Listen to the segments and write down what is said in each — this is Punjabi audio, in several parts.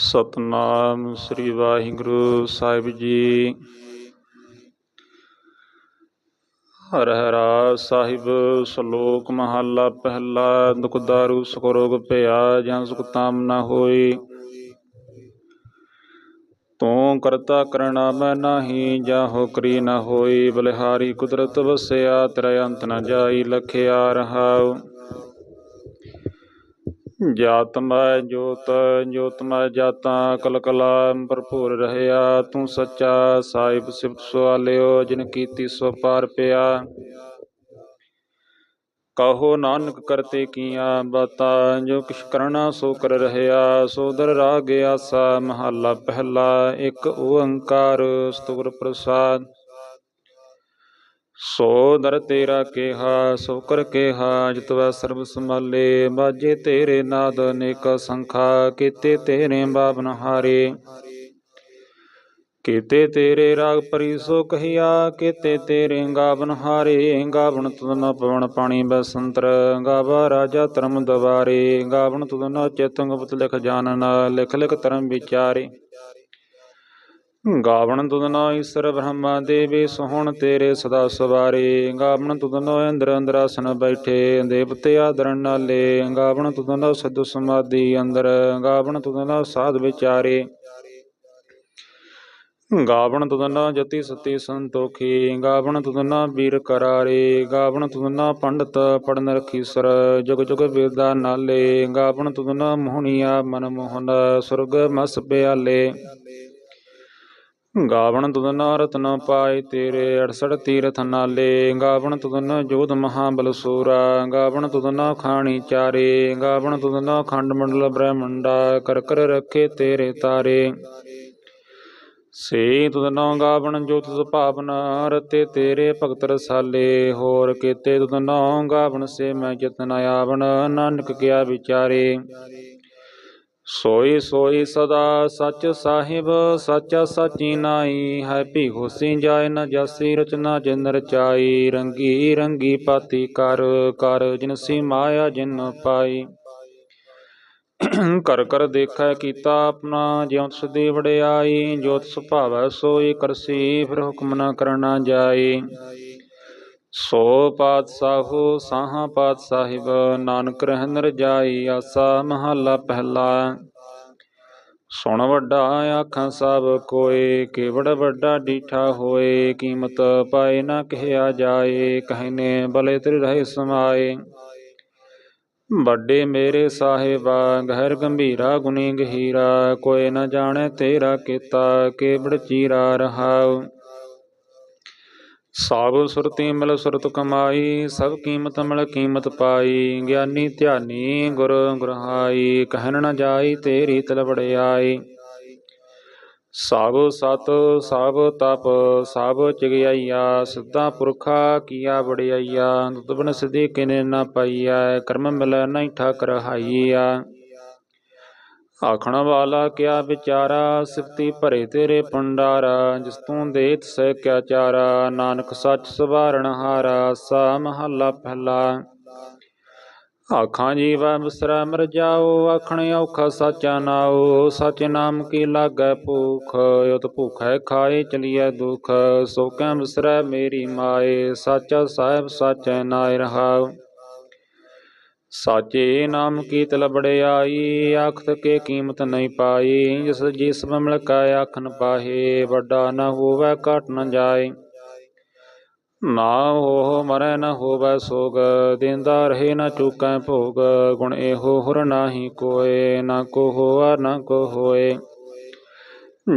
ਸਤਨਾਮ ਸ੍ਰੀ ਵਾਹਿਗੁਰੂ ਸਾਹਿਬ ਜੀ। ਹਰ ਹਰਾ ਸਾਹਿਬ, ਸ਼ਲੋਕ ਮਹੱਲਾ ਪਹਿਲਾ ਦੁਖਦਾਰੂ ਸੁਖ ਰੋਗ ਭਇਆ, ਜਾਂ ਸੁਖ ਤਾਮ ਨਾ ਹੋਈ ਤੂੰ ਕਰਤਾ ਕਰਣਾ ਮੈਂ ਨਾਹੀ ਜਾਹੋ ਕਰੀ ਨਾ ਹੋਈ, ਬਲਿਹਾਰੀ ਕੁਦਰਤ ਵਸਿਆ, ਤੇਰਾ ਅੰਤ ਨਾ ਜਾਈ, ਲਖਿਆ ਰਹਾਉ। ਜਾਤ ਮੈਂ ਜੋਤ ਜੋਤ ਮੈਂ ਜਾਤਾਂ ਕਲ ਕਲਾ ਭਰਪੂਰ ਰਹਿਆ। ਤੂੰ ਸੱਚਾ ਸਾਹਿਬ ਸਿਫਤ ਸੁਆਲਿਓ ਜਿਨ ਕੀਤੀ ਸੋ ਪਾਰ ਪਿਆ। ਕਹੋ ਨਾਨਕ ਕਰਤੇ ਕੀਆਂ ਬਾਤਾਂ, ਜੋ ਕਿਛ ਕਰਨਾ ਸੋ ਕਰ ਰਹਿਆ। ਸੋਦਰ ਰਾਗ ਆਸਾ, ਮਹੱਲਾ ਪਹਿਲਾ, ਇੱਕ ਓੰਕਾਰ, ਸਤਿਗੁਰ ਪ੍ਰਸਾਦ। ਸੋ ਦਰ ਤੇਰਾ ਕਿਹਾ, ਸੋ ਕਰ ਕਿਹਾ ਜਿਤਵੈ ਸਰਬ ਸੰਭਾਲੇ। ਬਾਜੇ ਤੇਰੇ ਨਾਦ ਅਨੇਕ ਸੰਖਾ, ਕੀਤੇ ਤੇਰੇ ਬਾਬਨ ਹਾਰੇ। ਕੀਤੇ ਤੇਰੇ ਰਾਗ ਪਰੀ ਸੋ ਕਹੀਆ, ਕੀਤੇ ਤੇਰੇ ਗਾਵਨ ਹਾਰੇ। ਗਾਵਨ ਤੁਧਨ ਪਵਨ ਪਾਣੀ ਬਸੰਤਰ ਗਾਵਾ ਰਾਜਾ ਧਰਮ ਦਵਾਰੇ। ਗਾਵਨ ਤੁਧਨ ਚੇਤੰਗ ਪੁਤ ਲਿਖ ਜਾਣਨ ਲਿਖ ਲਿਖ ਧਰਮ ਵਿਚਾਰੇ। ਗਾਵਣ ਤੁਧਨੋ ਈਸ਼ਰ ਬ੍ਰਹਮਾ ਦੇਵੀ ਸੋਹਣ ਤੇਰੇ ਸਦਾ ਸਵਾਰੇ। ਗਾਵਣ ਤੁਧਨੋ ਅੰਦਰ ਅੰਦਰ ਆਸਨ ਬੈਠੇ, ਦੇਵਤੇ ਆਦਰਨ ਨਾਲੇ। ਗਾਵਣ ਤੁਧਨੋ ਸਦ ਸਮਾਧੀ ਅੰਦਰ, ਗਾਵਣ ਤੁਧਨੋ ਸਾਧ ਵਿਚਾਰੇ। ਗਾਵਣ ਤੁਧਨਾ ਜਤੀ ਸਤੀ ਸੰਤੋਖੀ, ਗਾਵਣ ਤੁਧਨਾ ਵੀਰ ਕਰਾਰੇ। ਗਾਵਣ ਤੁਧਨਾ ਪੰਡਤ ਪੜਨ ਰਖੀ ਸਰ, ਜੁਗ ਜੁਗ ਵੇਦਾ ਨਾਲੇ। ਗਾਵਣ ਤੁਧਨਾ ਮੋਹਣੀਆ ਮਨ ਮੋਹਨ ਸੁਰਗ ਮਸ ਪਿਆਲੇ। ਗਾਵਣ ਤੁਧਨਾ ਰਤਨ ਪਾਏ ਤੇਰੇ 68 ਤੀਰਥ ਨਾਲੇ, ਗਾਵਣ ਤੁਧਨਾ ਜੋਧ ਮਹਾਬਲ ਸੂਰਾ, ਗਾਵਣ ਤੁਧਨਾ ਖਾਣੀ ਚਾਰੇ, ਗਾਵਣ ਤੁਧਨਾ ਖੰਡ ਮੰਡਲ ਬ੍ਰਹਮੰਡਾ, ਕਰ ਕਰ ਰੱਖੇ ਤੇਰੇ ਤਾਰੇ। ਸੇ ਤੁਧਨੋ ਗਾਵਣ ਜੋ ਤੁਧ ਰਤੇ ਤੇਰੇ ਭਗਤ ਰਸਾਲੇ, ਹੋਰ ਕੀਤੇ ਤੁਧਨੋ ਗਾਵਣ ਸੇ ਮੈਂ ਜਿਤਨ ਆਵਣ, ਨਾਨਕ ਕਿਆ ਵਿਚਾਰੇ। ਸੋਈ ਸੋਈ ਸਦਾ ਸੱਚ ਸਾਹਿਬ, ਸੱਚਾ ਸਾਚੀ ਨਾਈ ਹੈ ਭੀ ਹੋਸੀ ਜਾਏ ਨ ਜਾਸੀ, ਰਚਨਾ ਜਿਨ ਰਚਾਈ, ਰੰਗੀ ਰੰਗੀ ਪਾਤੀ ਕਰ ਕਰ ਜਿਨਸੀ ਮਾਇਆ ਜਿਨ ਪਾਈ। ਕਰ ਕਰ ਦੇਖੈ ਕੀਤਾ ਆਪਣਾ, ਜਿਉ ਸਦੀ ਵਡਿਆਈ ਜੋਤ ਭਾਵੈ ਸੋਈ ਕਰਸੀ, ਫਿਰ ਹੁਕਮ ਨ ਕਰਨਾ ਜਾਈ। ਸੋ ਪਾਤਸ਼ਾਹੋ, ਸਾਹਾ ਪਾਤਸ਼ਾਹਿਬ, ਨਾਨਕ ਰਹਿਨ ਰਜਾਈ ਆਸਾ ਮਹੱਲਾ ਪਹਿਲਾ। ਸੁਣ ਵੱਡਾ ਆਖਾਂ ਸਭ ਕੋਏ, ਕੇਵੜ ਵੱਡਾ ਡੀਠਾ ਹੋਏ, ਕੀਮਤ ਪਾਏ ਨਾ ਕਹਿਆ ਜਾਏ ਕਹਿਨੇ ਬਲੇ ਤੇਰੇ ਰਹੇ ਸਮਾਏ। ਵੱਡੇ ਮੇਰੇ ਸਾਹਿਬਾ, ਗਹਿਰ ਗੰਭੀਰਾ ਗੁਨੀ ਗਹੀਰਾ ਕੋਈ ਨਾ ਜਾਣੇ ਤੇਰਾ ਕੀਤਾ, ਕੇਵੜ ਚੀਰਾ ਰਹਾਉ। ਸਾਬ ਸੁਰਤੀ ਮਿਲ ਸੁਰਤ ਕਮਾਈ, ਸਭ ਕੀਮਤ ਮਿਲ ਕੀਮਤ ਪਾਈ। ਗਿਆਨੀ ਧਿਆਨੀ ਗੁਰ ਗੁਰਹਾਈ, ਕਹਿਣ ਨ ਜਾਈ ਤੇਰੀ ਤਲ ਵੜਿਆਈ ਸਭ ਸਤ ਸਭ ਤਪ ਸਭ ਚਿਗਿਆਈਆ, ਸਿੱਧਾ ਪੁਰਖਾ ਕੀਆ ਵੜਿਆਈਆ ਦੁਬਨ ਬਨ ਸਿਧੀ ਕਿਨੇ ਨਾ ਪਾਈਐ, ਕਰਮ ਮਿਲੈ ਨਹੀਂ ਠਾਕਰ ਹਾਈਆ ਆਖਣ ਵਾਲਾ, ਕਿਆ ਵਿਚਾਰਾ? ਸਿਫਤੀ ਭਰੇ ਤੇਰੇ ਪੰਡਾਰਾ ਜਿਸ ਤੂੰ ਦੇਤ ਸਹਿ ਕਿਆ ਚਾਰਾ? ਨਾਨਕ ਸੱਚ ਸਵਾਰਣ ਹਾਰਾ ਸਾ ਮਹੱਲਾ ਪਹਿਲਾ। ਆਖਾਂ ਜੀਵਾ ਬਿਸਰਾ ਮਰ ਜਾਓ, ਆਖਣ ਔਖਾ ਸਾਚਾ ਨਾਓ ਸਚ ਨਾਮ ਕੀ ਲਾਗੈ ਭੂਖ? ਉਤ ਭੁਖੈ ਖਾਏ ਚਲੀਐ ਦੁਖ। ਸੋ ਕੈ ਬਿਸਰੈ ਮੇਰੀ ਮਾਏ? ਸਾਚਾ ਸਾਹਿਬ, ਸਾਚੈ ਨਾਇ ਰਹਾਉ ਸਾਚੇ ਨਾਮ ਕੀਤ ਤਲ ਬੜਿਆਈ ਆਖਤ ਕੇ ਕੀਮਤ ਨਹੀਂ ਪਾਈ। ਜਿਸ ਜਿਸ ਮਿਲ ਕਾ ਆਖਨ ਪਾਹੇ, ਵੱਡਾ ਨਾ ਹੋਵੇ, ਘਟ ਨ ਜਾਏ। ਨਾ ਹੋ ਮਰੈ ਨ ਹੋਵੇ ਸੋਗ, ਦਿੰਦਾ ਰਹੇ ਨ ਚੁਕੈ ਭੋਗ। ਗੁਣ ਇਹੋ ਹੁਰ ਨਾਹੀ ਕੋਏ, ਨਾ ਕੋ ਹੋਆ, ਨਾ ਕੋ ਹੋਏ।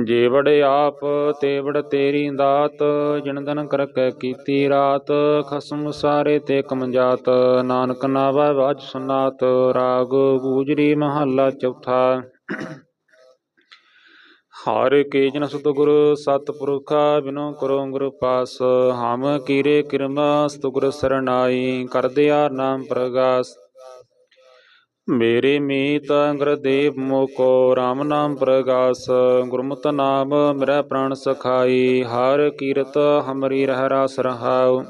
ਜੇ ਆਪ, ਤੇ ਤੇਰੀ ਦਾਤ ਜਿਨ ਦਨ ਕਰਕੈ ਕੀਤੀ ਰਾਤ, ਖਸਮ ਸਾਰੇ ਤੇ ਕਮਜਾਤ ਨਾਨਕ ਨਾਵੈ ਵਾਜ ਸੁਨਾਤ, ਰਾਗ ਗੂਜਰੀ ਮਹੱਲਾ ਚੌਥਾ। ਹਰ ਕੇ ਜਨ ਸਤਿਗੁਰ, ਸਤਿਪੁਰਖਾ ਬਿਨੋ ਕਰੋ ਗੁਰ ਪਾਸ, ਹਮ ਕੀਰੇ ਕਿਰਮਾ, ਸਤਿਗੁਰ ਸਰਣਾਈ ਕਰਦਿਆ ਨਾਮ ਪ੍ਰਗਾਸ। ਮੇਰੇ ਮੀਤ ਅੰਗਰਦੇਵ ਮੋਕੋ RAM ਨਾਮ ਪ੍ਰਗਾਸ, ਗੁਰਮਤਿ ਨਾਮ ਮੇਰਾ ਪ੍ਰਾਣ ਸਖਾਈ, ਹਰ ਕੀਰਤ ਹਮਰੀ ਰਹਿ ਰਾਸ ਰਹਾਉ।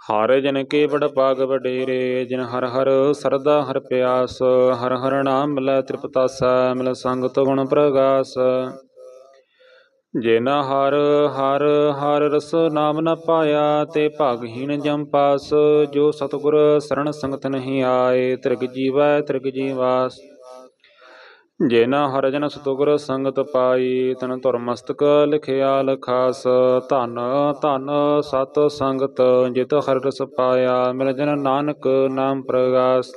ਹਰ ਜਨ ਕੇ ਬੜ ਪਾਗ ਵਡੇਰੇ, ਜਿਨ ਹਰ ਹਰ ਸਰਦਾ ਹਰ ਪਿਆਸ, ਹਰ ਹਰ ਨਾਮ ਮਿਲੈ ਤ੍ਰਿਪਤਾਸਾ, ਮਿਲ ਸੰਗਤ ਗੁਣ ਪ੍ਰਗਾਸ। ਜਿਨ ਹਰ ਹਰ ਹਰ ਰਸ ਨਾਮ ਨ ਪਾਇਆ ਤੇ ਭਾਗਹੀਣ ਜਮ ਪਾਸ, ਜੋ ਸਤਿਗੁਰ ਸਰਣ ਸੰਗਤ ਨਹੀਂ ਆਏ, ਤ੍ਰਿਗ ਜੀਵੈ, ਤ੍ਰਿਗ ਜੀਵਾਸ ਜਿਨ ਹਰ ਜਨ ਸਤਿਗੁਰ ਸੰਗਤ ਪਾਈ, ਤਨ ਧੁਰ ਮਸਤਕ ਲਿਖਿਆ ਲਖਾਸ। ਧਨ ਧਨ ਸਤ ਸੰਗਤ, ਜਿਤ ਹਰ ਰਸ ਪਾਇਆ, ਮਿਲ ਜਨ ਨਾਨਕ ਨਾਮ ਪ੍ਰਗਾਸ।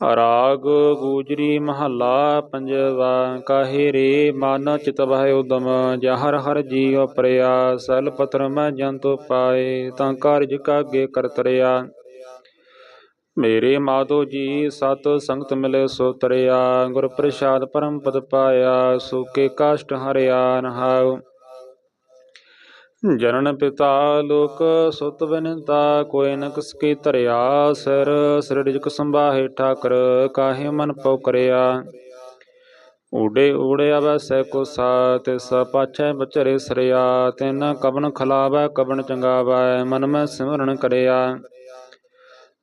ਰਾਗ ਗੂਜਰੀ ਮਹੱਲਾ ਪੰਜਵਾ, ਕਾਹੇ ਰੇ ਮਨ ਚਿਤ ਬਹਿ ਉਦਮ, ਜਹਰ ਹਰ ਜੀਉ ਪ੍ਰਿਆ, ਸਲ ਪਤਰ ਮੈਂ ਜੰਤੁ ਪਾਏ, ਤਾਂ ਕਾਰਜ ਕਾਗੇ ਕਰਤਰਿਆ ਮੇਰੇ ਮਾਧੋ ਜੀ, ਸਤ ਸੰਗਤ ਮਿਲੇ ਸੋ ਤਰਿਆ, ਗੁਰ ਪ੍ਰਸਾਦ ਪਰਮ ਪਦ ਪਾਇਆ ਸੁਕੇ ਕਾਸ਼ਟ ਹਰਿਆ ਨਹਾਉ ਜਨਨ ਪਿਤਾ ਲੋਕ ਸੁਤ ਵਿਨਤਾ ਕੋਈ ਨ ਕਿਸ ਕੀ ਧਰਿਆ ਸਿਰ ਸਿਰਜਕ ਸੰਭਾਹੇ ਠਾਕਰ, ਕਾਹੇ ਮਨ ਪਉ ਕਰਿਆ ਊੜੇ ਊੜੇ ਅਵਸੈ ਕੋ ਸਾ ਤਿਸ ਪਾਛੈ ਬਚਰੇ ਸਰਿਆ। ਤਿਨ ਕਬਨ ਖਲਾਵੈ, ਕਵਨ ਚੰਗਾਵੈ, ਮਨ ਮੈਂ ਸਿਮਰਨ ਕਰਿਆ।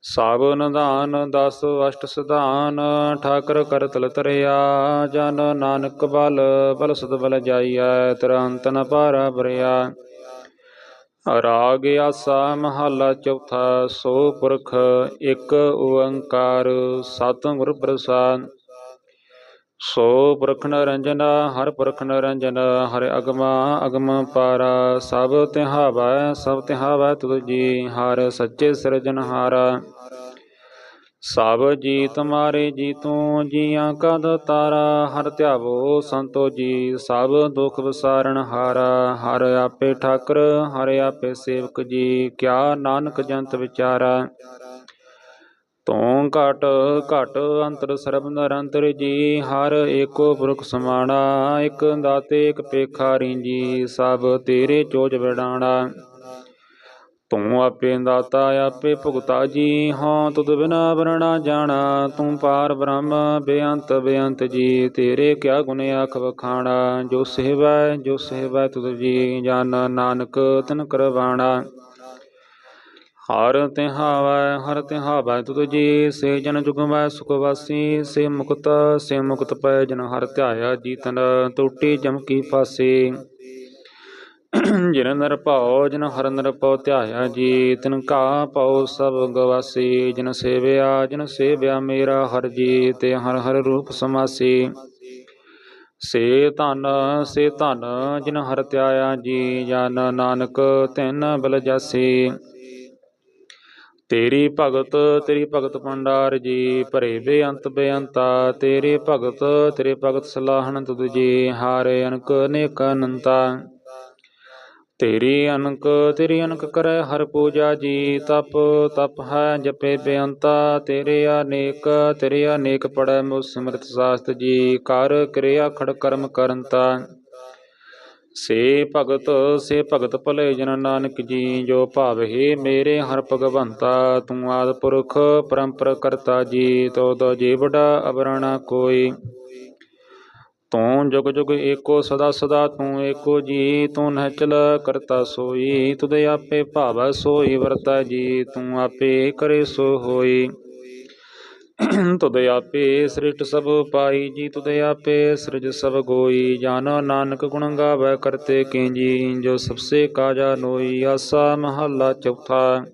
ਸਭ ਨਿਧਾਨ, ਦਸ ਅਸ਼ਟ ਸਿਧਾਨ, ਠਾਕਰ ਕਰ ਤਲ ਤਰਿਆ। ਜਨ ਨਾਨਕ ਬਲ ਬਲ ਸਦ ਬਲ ਜਾਈਐ ਤੁਰੰਤ ਨ ਪਾਰਾ ਬਰਿਆ ਰਾਗ ਆਸਾ ਮਹੱਲਾ ਚੌਥਾ, ਸੋ ਪੁਰਖ ਇੱਕ ਓੰਕਾਰ ਸਤਿਗੁਰ ਪ੍ਰਸਾਦ। ਸੋ ਪੁਰਖ ਨਰੰਜਨ, ਹਰ ਪੁਰਖ ਨਰੰਜਨ, ਹਰਿ ਅਗਮਾ ਅਗਮ ਪਾਰਾ, ਸਭ ਤਿਹਾਵੈ ਸਭ ਤਿਹਾਵੈ ਤੁਧ ਜੀ ਹਰ ਸੱਚੇ ਸਿਰਜਨਹਾਰਾ ਸਭ ਜੀ ਤੁਮਾਰੇ ਜੀ ਤੂੰ ਜੀਆਂ ਕਦ ਤਾਰਾ? ਹਰ ਧਿਆਵੋ ਸੰਤੋ ਜੀ, ਸਭ ਦੁਖ ਵਿਸਾਰਨ ਹਾਰਾ। ਹਰ ਆਪੇ ਠਾਕਰ, ਹਰ ਆਪੇ ਸੇਵਕ ਜੀ, ਕਿਆ ਨਾਨਕ ਜੰਤ ਵਿਚਾਰਾ? ਤੂੰ ਘਟ ਘਟ ਅੰਤਰ ਸਰਬ ਨਿਰੰਤਰ ਜੀ, ਹਰ ਏਕੋ ਪੁਰਖ ਸਮਾਣਾ, ਇਕ ਦਾਤੇ, ਇਕ ਪੇਖਾਰੀ ਜੀ ਸਭ ਤੇਰੇ ਚੋਜ ਵਿਡਾਣਾ। ਤੂੰ ਆਪੇ ਦਾਤਾ, ਆਪੇ ਭੁਗਤਾ ਜੀ। ਹਾਂ, ਤੁਧ ਬਿਨਾ ਵਰਣਾ ਜਾਣਾ, ਤੂੰ ਪਾਰ ਬ੍ਰਹਮ, ਬੇਅੰਤ ਬੇਅੰਤ ਜੀ। ਤੇਰੇ ਕਿਆ ਗੁਣ ਆਖ ਵਖਾਣਾ, ਜੋ ਸੇਵੈ ਜੋ ਸੇਵੈ ਤੁਧ ਜੀ। ਜਨ ਨਾਨਕ, ਤਨ ਕਰਵਾਣਾ। ਹਰ ਤਿਹਾਵੈ ਹਰ ਤਿਹਾਵੈ ਤੁਧ ਜੀ। ਸੇ ਜਨ ਜੁਗਮੈ ਸੁਖ ਵਾਸੀ, ਸੇ ਮੁਕਤ ਸੇ ਮੁਕਤ ਪੈ ਜਨ ਹਰ ਧਿਆਇਆ ਜੀਤਨ। ਟੂਟੀ ਜਮਕੀ ਫਾਸੀ। ਜਿਨ ਨਰ ਜਿਨ ਹਰ ਨਰ ਪਉ ਧਿਆਇਆ ਜੀ ਤਿਨ ਕਾ ਪਉ ਸਭ ਗਵਾਸੀ। ਜਿਨ ਸੇਵਿਆ ਜਿਨ ਸੇਵਿਆ ਮੇਰਾ ਹਰ ਜੀ ਤੇ ਹਰ ਹਰ ਰੂਪ ਸਮਾਸੀ। ਸੇ ਧਨ ਸੇ ਧਨ ਜਿਨ ਹਰ ਧਿਆਇਆ ਜੀ, ਜਨ ਨਾਨਕ ਤਿਨ ਬਲ ਜਾਸੀ। ਤੇਰੀ ਭਗਤ ਤੇਰੀ ਭਗਤ ਭੰਡਾਰ ਜੀ, ਭਰੇ ਬੇਅੰਤ ਬੇਅੰਤਾ। ਤੇਰੇ ਭਗਤ ਤੇਰੇ ਭਗਤ ਸਲਾਹਣ ਤੁਧ ਜੀ, ਹਾਰੇ ਅਨਕ ਅਨੇਕ ਅਨੰਤਾ। ਤੇਰੀ ਅਨਕ ਤੇਰੀ ਅਨਕ ਕਰੈ ਹਰ ਪੂਜਾ ਜੀ, ਤਪ ਤਪ ਹੈ ਜਪੇ ਬੇਅੰਤਾ, ਤੇਰੇ ਅਨੇਕ ਤੇਰੇ ਅਨੇਕ ਪੜੈ ਮੁ ਸਿਮਰਤ ਸਾਸਤ ਜੀ, ਕਰ ਕਿਰਿਆ ਖੜ ਕਰਮ ਕਰਨਤਾ ਸੇ ਭਗਤ ਸੇ ਭਗਤ ਭਲੇ ਜਨ ਨਾਨਕ ਜੀ, ਜੋ ਭਾਵਹਿ ਮੇਰੇ ਹਰ ਭਗਵੰਤਾ, ਤੂੰ ਆਦ ਪੁਰਖ ਪਰੰਪਰ ਕਰਤਾ ਜੀ, ਤੋ ਦੋ ਜੀ ਬੜਾ ਕੋਈ। ਤੂੰ ਜੁਗ ਜੁਗ ਏਕੋ ਸਦਾ ਸਦਾ ਤੂੰ ਏਕੋ ਜੀ, ਤੂੰ ਨਚਲ ਕਰਤਾ ਸੋਈ, ਤੁਧ ਆਪੇ ਭਾਵੈ ਸੋਈ ਵਰਤਾ ਜੀ, ਤੂੰ ਆਪੇ ਕਰੇ ਸੋ ਹੋਈ। ਤੁਧ ਆਪੇ ਸ੍ਰਿਸ਼ਟ ਸਭ ਪਾਈ ਜੀ, ਤੁਧ ਆਪੇ ਸ੍ਰਿਜ ਸਭ ਗੋਈ, ਜਾਨੋ ਨਾਨਕ ਗੁਣ ਗਾਵੇ ਕਰਤੇ ਕੀ ਜੀ ਜੋ ਸਭਸੇ ਕਾਜਾ ਨੋਈ, ਆਸਾ ਮਹੱਲਾ ਚੌਥਾ।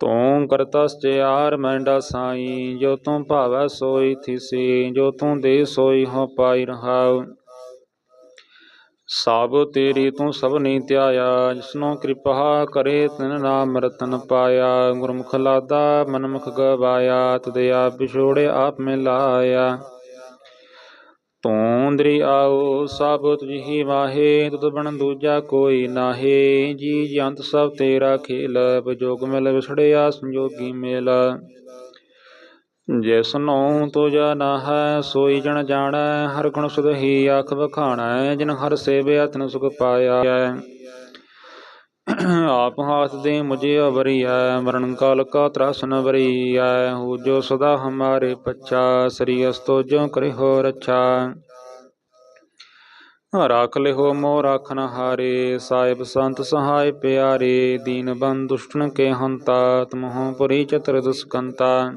ਤੂੰ ਕਰਤਾ ਸਚਿਆਰ ਮੈਂਡਾ ਸਾਈ, ਜੋ ਤੂੰ ਭਾਵੈ ਸੋਈ ਥਿਸੀ, ਜੋ ਤੂੰ ਦੇ ਸੋਈ ਹੋ ਪਾਈ ਰਹਾਉ। ਸਭ ਤੇਰੀ ਤੂੰ ਸਭ ਨਹੀਂ ਧਿਆਇਆ, ਜਿਸਨੋ ਕਿਰਪਾ ਕਰੇ ਤਿਨ ਨਾਮ ਰਤਨ ਪਾਇਆ। ਗੁਰਮੁਖ ਲਾਦਾ ਮਨਮੁਖ ਗਵਾਇਆ, ਤੁਦੇ ਵਿਛੋੜੇ ਆਪ ਮਿਲਾਇਆ। ਤੂੰ ਦਰੀ ਆਓ, ਸਭ ਤੁਝੀ ਵਾਹੇ, ਤੁਧ ਬਣ ਦੂਜਾ ਕੋਈ ਨਾਹੀ। ਜੀ ਜੰਤ ਸਭ ਤੇਰਾ ਖੇਲ ਵਿਜੋਗ ਮਿਲ ਵਿਛੜਿਆ, ਸੰਜੋਗੀ ਮੇਲ। ਜਿਸਨੋ ਤੁਜਾ ਨਾ ਹੈ ਸੋਈ ਜਣ ਜਾਣੈ, ਹਰ ਗੁਣ ਸੁਧ ਹੀ ਆਖ ਵਖਾਣੈ, ਜਿਨ ਹਰ ਸੇਵਿਆ ਤਨ ਸੁਖ ਪਾਇਆ। ਆਪ ਹਾਥ ਦੇ ਮੁਝੇ ਅਵਰੀਐ ਮਰਨ ਕਾਲ ਕਾ ਤਰਾਸ ਨ ਵਰੀਐ ਹੋ। ਜੋ ਸਦਾ ਹਮਾਰੇ ਪਛਾ, ਸ੍ਰੀ ਅਸਤੋ ਜੋ ਕਰਿ ਹੋ ਰਛਾ। ਰਾਖ ਲਿਹੋ ਮੋ ਰਾਖਨ ਹਾਰੇ, ਸਾਹਿਬ ਸੰਤ ਸਹਾਇ ਪਿਆਰੇ, ਦੀਨ ਬੰਦ ਦੁਸ਼ਟਨ ਕੇ ਹੰਤਾ, ਤਮਹੁ ਪੁਰੀ ਚਤੁਰ ਦੁਸਕੰਤਾ।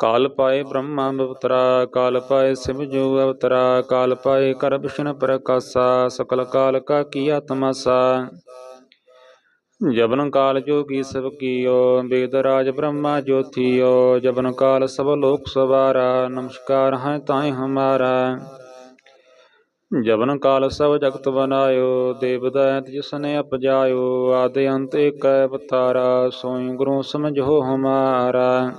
ਕਾਲ ਪਾਏ ਬ੍ਰਹਮਾ ਅਵਤਰਾ, ਕਾਲ ਪਾਏ ਸਿਵ ਅਵਤਰਾ, ਕਾਲ ਪਾਏ ਕਰ ਪ੍ਰਕਾਸਾ, ਸਕਲ ਕਾਲ ਕਾ ਕੀਆ ਤਮਾਸਾ ਜਬਨ ਕਾਲ ਜੋਗੀ ਸਭ ਕੀਓ ਵੇਦ ਰਾਜ ਬ੍ਰਹਮਾ ਜੋਥੀਓ, ਜਬਨ ਕਾਲ ਸਭ ਲੋਕ ਸਵਾਰਾ, ਨਮਸਕਾਰ ਹੈ ਤਾਏ ਹਮਾਰਾ। ਜਬਨ ਕਾਲ ਸਭ ਜਗਤ ਬਨਾਇਓ, ਦੇਵ ਦੈਤ ਜਿਸਨੇ ਅਪਜਾਇਓ, ਆਦਿ ਅੰਤ ਏਕੈ ਅਵਤਾਰਾ ਸੋਈ ਗੁਰੂ ਸਮਝੋ ਹਮਾਰਾ।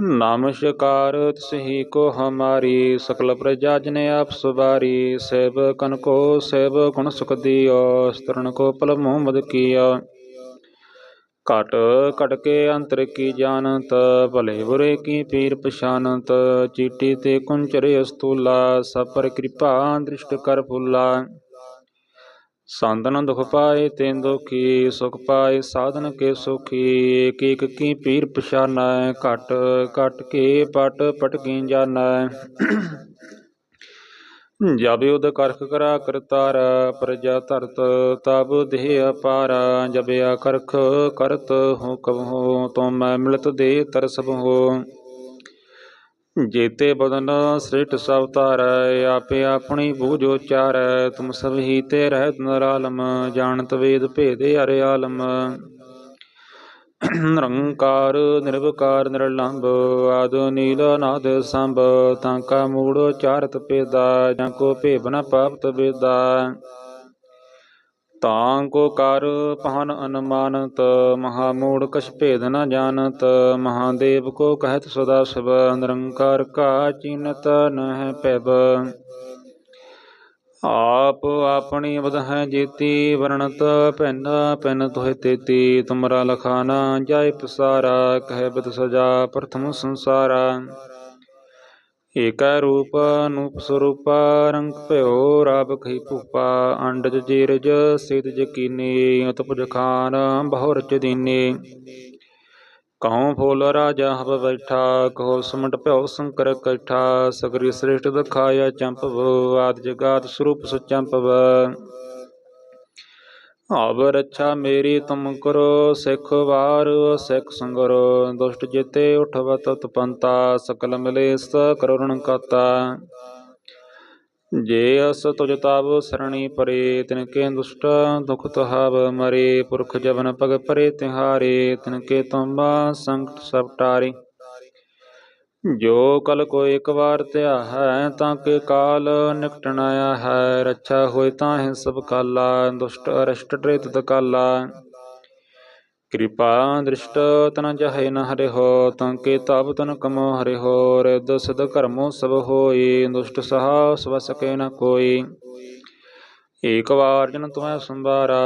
ਨਮਸਕਾਰ ਤਿਸਹੀ ਕੋ ਹਮਾਰੀ, ਸਕਲ ਪ੍ਰਜਾ ਜਨੇ ਆਪ ਸੁਬਾਰੀ ਸੇਵ ਕਨ ਕੋ ਸੇਵ ਗੁਣ ਸੁਖ ਦਿਓ ਸਤਰਨ ਕੋ ਪਲ ਮੁਹੰਮਦ ਕੀਆ ਘਟ ਘਟ ਕੇ ਅੰਤਰ ਕੀ ਜਾਣਤ, ਭਲੇ ਬੁਰੇ ਕੀ ਪੀਰ ਪਛਾਨਤ, ਚੀਟੀ ਤੇ ਕੁੰਚਰੇ ਅਸਤੂਲਾ, ਸਭ ਪਰ ਕਿਰਪਾ ਦ੍ਰਿਸ਼ਟ ਕਰ ਫੁੱਲਾ ਸੰਤਨ ਦੁਖ ਪਾਏ ਤੈਨ ਦੁਖੀ ਸੁਖ ਪਾਏ, ਸਾਧਨ ਕੇ ਸੁਖੀ ਏਕ ਏਕ ਕੀ ਪੀਰ ਪਛਾਨੈ, ਘਟ ਘਟ ਕੇ ਪਟ ਪਟਕੀ ਜਾਣੈ। ਜਬ ਉਦ ਕਰਖ ਕਰਾ ਕਰਤਾਰ ਪ੍ਰਜਾ ਧਰਤ ਤਬ ਦੇਹ ਅਪਾਰ। ਜਬ ਆ ਕਰਖ ਕਰਤ ਹੋ ਕਬ ਹੋ ਤੋ ਮੈਂ ਮਿਲਤ ਦੇ ਤਰਸਬ ਹੋ ਜੇਤੇ ਬਦਨ ਸ੍ਰਿਸ਼ਟ ਸਭ ਧਾਰੈ, ਆਪੇ ਆਪਣੀ ਬੂਝ ਉਚਾਰੈ, ਤੁਮ ਸਭ ਹੀ ਤੇ ਰਹਿਤ ਨਰਾਲਮ, ਜਾਣਤ ਵੇਦ ਭੇਦੇ ਹਰਿ ਆਲਮ। ਨਿਰੰਕਾਰ, ਨਿਰਵਕਾਰ, ਨਿਰਲੰਭ, ਆਦਿ ਨੀਲ ਨਾਦ ਸੰਭ, ਤਾਂ ਕਾ ਮੂੜ ਚਾਰਤ ਪੇਦਾ ਜਾਂ ਕੋ ਭੇਬ ਨ ਪਾਪਤ ਬੇਦਾ ਤਾਂ ਕੋ ਕਰ ਪਹਨ ਅਨਮਾਨਤ ਮਹਾ ਮੂੜ ਕਛ ਭੇਦ ਨ ਜਾਣਤ, ਮਹਾਦੇਵ ਕੋ ਕਹਿਤ ਸਦਾ ਸਭ, ਨਿਰੰਕਾਰ ਕਾ ਚਿਨਤ ਨਹਿ ਪੈਬ। ਆਪ ਆਪਣੀ ਵਦਹ ਜੀਤੀ, ਵਰਣਤ ਪੈਨ ਪੈਨ ਤੋਹਿ ਤੇਤੀ, ਤੁਮਰਾ ਲਖਾਨਾ, ਜਾਇ ਪਸਾਰਾ, ਕਹਿ ਬਿਦ ਸਜਾ ਪ੍ਰਥਮ ਸੰਸਾਰਾ। ਏਕੈ ਰੂਪ ਅਨੂਪ ਸਰੂਪ ਰੰਗ ਭਇਓ ਰਾਬ ਖਈ ਭੂਪਾ, ਅੰਡਜ ਜੀਰਜ, ਸਿਧ ਜਕੀਨੀ ਉਤਪਜ ਖਾਨ, ਬਹੁ ਰਚ ਦੀਨੀ। ਕਹਉ ਫੂਲ ਰਾਜਾ ਹਬ ਬੈਠਾ, ਕਹੋ ਸਮਟ ਭਇਓ ਸੰਕਰ ਕੈਠਾ, ਸਗਰੀ ਸ੍ਰੇਸ਼ਟ ਦਖਾਇਆ ਚੰਪਵ, ਆਦ ਜਗਾਤ ਸਰੂਪ ਸੁਚੰਪਵ। ਅਬ ਰੱਛਾ ਮੇਰੀ ਤੁਮ ਕਰੋ, ਸਿੱਖ ਵਾਰ ਸਿੱਖ ਸੰਗਰੋ। ਦੁਸ਼ਟ ਜਿਤੇ ਉਠਵਤ ਤਪੰਤਾ, ਸਕਲ ਮਿਲੇਸ ਕਰੁਣ ਕਾਤਾ। ਜੇ ਅਸ ਤੁਜ ਤਬ ਸਰਣੀ ਪਰੇ ਤਿਨ ਕੇ ਦੁਸ਼ਟ ਦੁਖ ਤਹਾਵ ਮਰੇ। ਪੁਰਖ ਜਵਨ ਪਗ ਪਰੇ ਤਿਹਾਰੇ ਤਿਨ ਕੇ ਤੁਮ ਸੰਕਟ ਸਭ ਟਾਰੇ। ਜੋ ਕਲ ਕੋਈ ਇੱਕ ਵਾਰ ਧਿਆ ਹੈ, ਤਾਂ ਕੇ ਕਾਲ ਨਿਕਟਣ ਆਇਆ ਹੈ। ਰੱਛਾ ਹੋਏ ਤਾਂ ਹੈ ਸਭ ਕਾਲਾ, ਦੁਸ਼ਟ ਅਰਸ਼ਟ ਟ੍ਰੇਤ ਤਕਾਲਾ ਕਿਰਪਾ ਦ੍ਰਿਸ਼ਟ ਤਨ ਜਹੇ ਨ ਹਰਿ ਹੋ ਤਾਂ ਕੇ ਤਬ ਤਨ ਕਮੋ ਹਰਿ ਹੋ ਰਿਦ ਸਦ ਕਰਮੋ ਸਭ ਹੋਈ, ਦੁਸ਼ਟ ਸਹਾ ਸਵ ਸਕੇ ਨ ਕੋਈ। ਏਕ ਵਾਰ ਜਨ ਤੁਮੈ ਸੰਭਾਰਾ